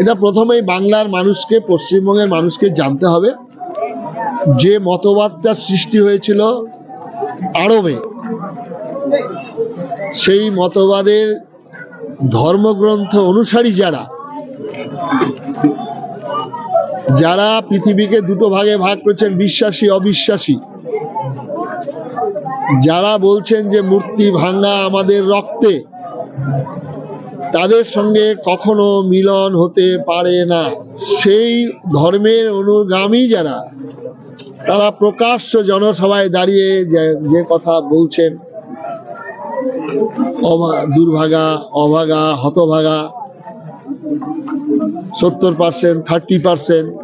এটা প্রথমেই বাংলার মানুষকে, পশ্চিমবঙ্গের মানুষকে জানতে হবে যে মতবাদটা সৃষ্টি হয়েছিল আরবে। সেই মতবাদের ধর্মগ্রন্থ অনুসারী যারা যারা পৃথিবীকে দুটো ভাগে ভাগ করেছেন, বিশ্বাসী, অবিশ্বাসী, যারা বলছেন যে মূর্তি ভাঙ্গা আমাদের রক্তে তাদের সঙ্গে কখনো মিলন হতে পারে না। সেই ধর্মের অনুগামী যারা, তারা প্রকাশ্য জনসভায় দাঁড়িয়ে যে- কথা বলছেন। দুর্ভাগা, অভাগা, হতভাগা, সত্তর পার্সেন্ট থার্টি পার্সেন্ট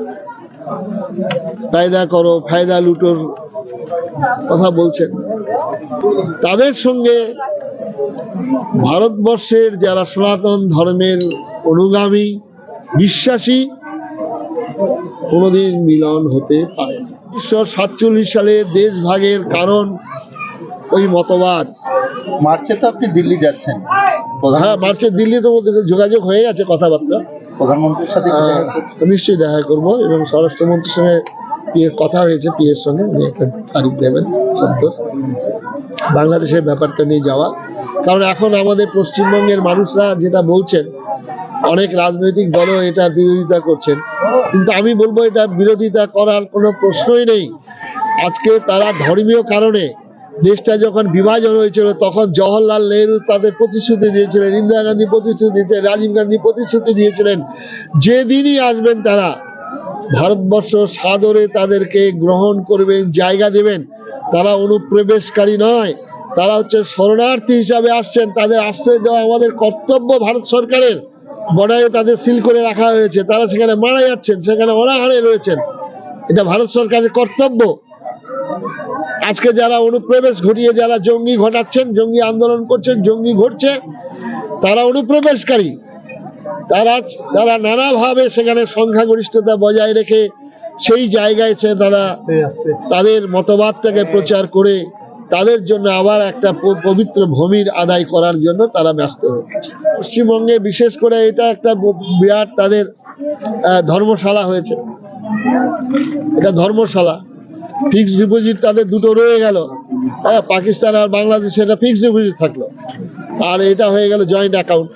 ফায়দা করো, ফায়দা লুটোর কথা বলছেন। তাদের সঙ্গে ভারতবর্ষের যারা সনাতন ধর্মের অনুগামী বিশ্বাসী কোনোদিন মিলন হতে পারে না। উনিশশো সাতচল্লিশ সালে দেশ ভাগের কারণ ওই মতবাদ। মার্চে তো আপনি দিল্লি যাচ্ছেন। প্রধান হ্যাঁ মার্চে দিল্লিতে ওদের যোগাযোগ হয়ে গেছে কথাবার্তা। প্রধানমন্ত্রীর সাথে করছেন? নিশ্চয়ই দেখা করব এবং স্বরাষ্ট্রমন্ত্রীর সঙ্গে পিএর কথা হয়েছে পিএর সঙ্গে উনি একটা তারিখ দেবেন, সন্তোষ। বাংলাদেশের ব্যাপারটা নিয়ে যাওয়া। কারণ এখন আমাদের পশ্চিমবঙ্গের মানুষরা যেটা বলছেন, অনেক রাজনৈতিক দলও এটার বিরোধিতা করছেন। কিন্তু আমি বলব এটা বিরোধিতা করার কোনো প্রশ্নই নেই। আজকে তারা ধর্মীয় কারণে দেশটা যখন বিভাজন হয়েছিল, তখন জওহরলাল নেহরু তাদের প্রতিশ্রুতি দিয়েছিলেন, ইন্দিরা গান্ধী প্রতিশ্রুতি দিয়েছিলেন, রাজীব গান্ধী প্রতিশ্রুতি দিয়েছিলেন। যেদিনই আসবেন তারা ভারতবর্ষ সাদরে তাদেরকে গ্রহণ করবেন, জায়গা দেবেন। তারা অনুপ্রবেশকারী নয়। তারা হচ্ছে শরণার্থী হিসাবে আসছেন। তাদের আশ্রয় দেওয়া আমাদের কর্তব্য ভারত সরকারের। বর্ডারে তাদের সিল করে রাখা হয়েছে। তারা সেখানে মারা যাচ্ছেন। সেখানে অনাহারে রয়েছেন। এটা ভারত সরকারের কর্তব্য। আজকে যারা অনুপ্রবেশ ঘটিয়ে, যারা জঙ্গি ঘটাচ্ছেন, জঙ্গি আন্দোলন করছেন, জঙ্গি ঘটছে, তারা অনুপ্রবেশকারী। তারা তারা নানাভাবে সেখানে সংখ্যাগরিষ্ঠতা বজায় রেখে সেই জায়গায় সে তারা তাদের মতবাদটাকে প্রচার করে তাদের জন্য আবার একটা পবিত্র ভূমির আদায় করার জন্য তারা ব্যস্ত হয়ে পশ্চিমবঙ্গে বিশেষ করে এটা একটা বিরাট তাদের ধর্মশালা হয়েছে। এটা ধর্মশালা। ফিক্সড ডিপোজিট তাদের দুটো রয়ে গেল। হ্যাঁ পাকিস্তান আর বাংলাদেশে এটা ফিক্সড ডিপোজিট থাকল। আর এটা হয়ে গেল জয়েন্ট অ্যাকাউন্ট।